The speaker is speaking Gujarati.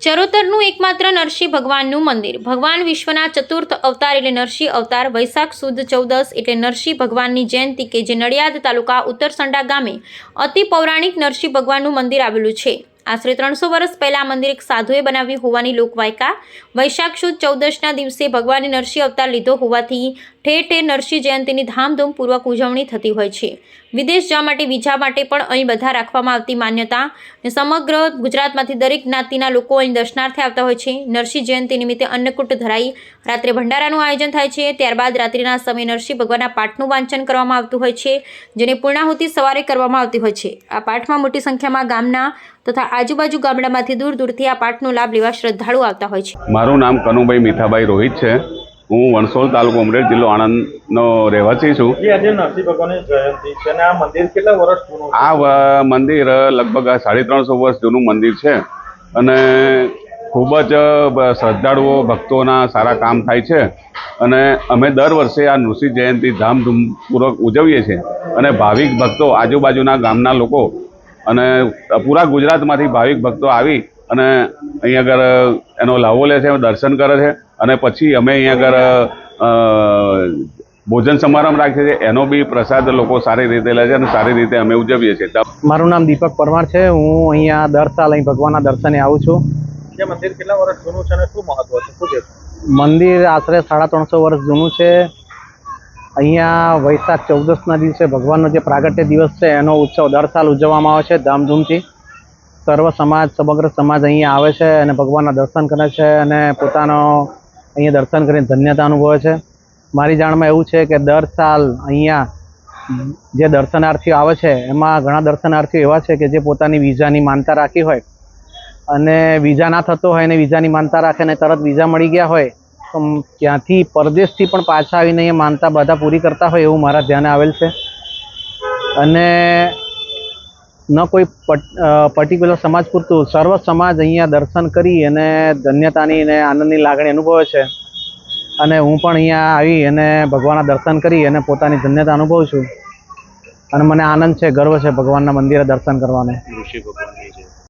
ચરોતરનું એકમાત્ર નરસિંહ ભગવાનનું મંદિર. ભગવાન વિશ્વના ચતુર્થ અવતાર એટલે નરસિંહ અવતાર, વૈશાખ સુદ ચૌદસ એટલે નરસિંહ ભગવાનની જયંતિ કે જે નડિયાદ તાલુકા ઉત્તરસંડા ગામે અતિ પૌરાણિક નરસિંહ ભગવાનનું મંદિર આવેલું છે. આશરે ત્રણસો વર્ષ પહેલા આ મંદિર એક સાધુએ બનાવ્યું હોવાની લોકવાયકા. વૈશાખ સુદ ચૌદશના દિવસે ભગવાને નરસિંહ અવતાર લીધો હોવાથી ઠેર ઠેર નરસિંહ જયંતિની ધામધૂમપૂર્વક ઉજવણી થતી હોય છે. વિદેશ જવા માટે વિઝા માટે પણ અહીં બધા રાખવામાં આવતી માન્યતા ને સમગ્ર ગુજરાતમાંથી દરેક જ્ઞાતિના લોકો અહીં દર્શનાર્થે આવતા હોય છે. નરસિંહ જયંતિ નિમિત્તે અન્નકૂટ ધરાઈ રાત્રે ભંડારાનું આયોજન થાય છે. ત્યારબાદ રાત્રિના સમયે નરસિંહ ભગવાનના પાઠનું વાંચન કરવામાં આવતું હોય છે, જેને પૂર્ણાહુતિ સવારે કરવામાં આવતી હોય છે. આ પાઠમાં મોટી સંખ્યામાં ગામના તથા આજુબાજુ ગામડામાંથી દૂર દૂરથી આ પાઠનો લાભ લેવા શ્રદ્ધાળુ આવતા હોય છે. મારું નામ કનુભાઈ મીઠાભાઈ રોહિત છે. હું વણસોલ તાલુકો ઉમરેડ જિલ્લો આણંદનો રહેવાસી છું. આજે નરસિંહ ભગવાનની જયંતિ છે અને આ મંદિર કેટલા વર્ષ જૂનું આ મંદિર લગભગ સાડી ત્રણસો વર્ષ જૂનું મંદિર છે અને ખૂબ જ શ્રદ્ધાળુઓ ભક્તોના સારા કામ થાય છે અને અમે દર વર્ષે આ નૃસિંહ જયંતિ ધામધૂમપૂર્વક ઉજવીએ છીએ અને ભાવિક ભક્તો આજુબાજુના ગામના લોકો અને પૂરા ગુજરાતમાંથી ભાવિક ભક્તો આવી અને અહીં આગળ એનો લાવો લે છે દર્શન કરે છે અને પછી અમે અહીં આગળ ભોજન સમારંભ રાખીએ છીએ. એનો બી પ્રસાદ લોકો સારી રીતે લે છે અને સારી રીતે અમે ઉજવીએ છીએ. મારું નામ દીપક પરમાર છે. હું અહીંયા દર સાલ અહીં ભગવાનના દર્શને આવું છું. મંદિર કેટલા વર્ષ જૂનું છે અને શું મહત્વ છે? શું છે? મંદિર આશરે સાડા ત્રણસો વર્ષ જૂનું છે. અહીંયા વૈશાખ ચૌદસના દિવસે ભગવાનનો જે પ્રાગટ્ય દિવસ છે, એનો ઉત્સવ દર સાલ ઉજવવામાં આવે છે, ધામધૂમથી. સર્વ સમાજ, સમગ્ર સમાજ અહીંયા આવે છે અને ભગવાનના દર્શન કરે છે અને પોતાનો અહીંયા દર્શન કરીને ધન્યતા અનુભવે છે. મારી જાણમાં એવું છે કે દર સાલ અહીંયા જે દર્શનાર્થીઓ આવે છે, એમાં ઘણા દર્શનાર્થીઓ એવા છે કે જે પોતાની વિઝાની માનતા રાખી હોય. અને વિઝા ના થતો હોય અને વિઝાની માનતા રાખે ને તરત વિઝા મળી ગયા હોય ત્યાંથી પરદેશથી પણ પાછા આવીને અહીંયા માનતા બધા પૂરી કરતા હોય એવું મારા ધ્યાને આવેલ છે. અને ન કોઈ પર્ટિક્યુલર સમાજ પૂરતું, સર્વ સમાજ અહીંયા દર્શન કરી અને ધન્યતાની અને આનંદની લાગણી અનુભવે છે. અને હું પણ અહીંયા આવી અને ભગવાનના દર્શન કરી અને પોતાની ધન્યતા અનુભવું છું. અને મને આનંદ છે, ગર્વ છે ભગવાનના મંદિરે દર્શન કરવાનો. ઋષિ ભગવાન.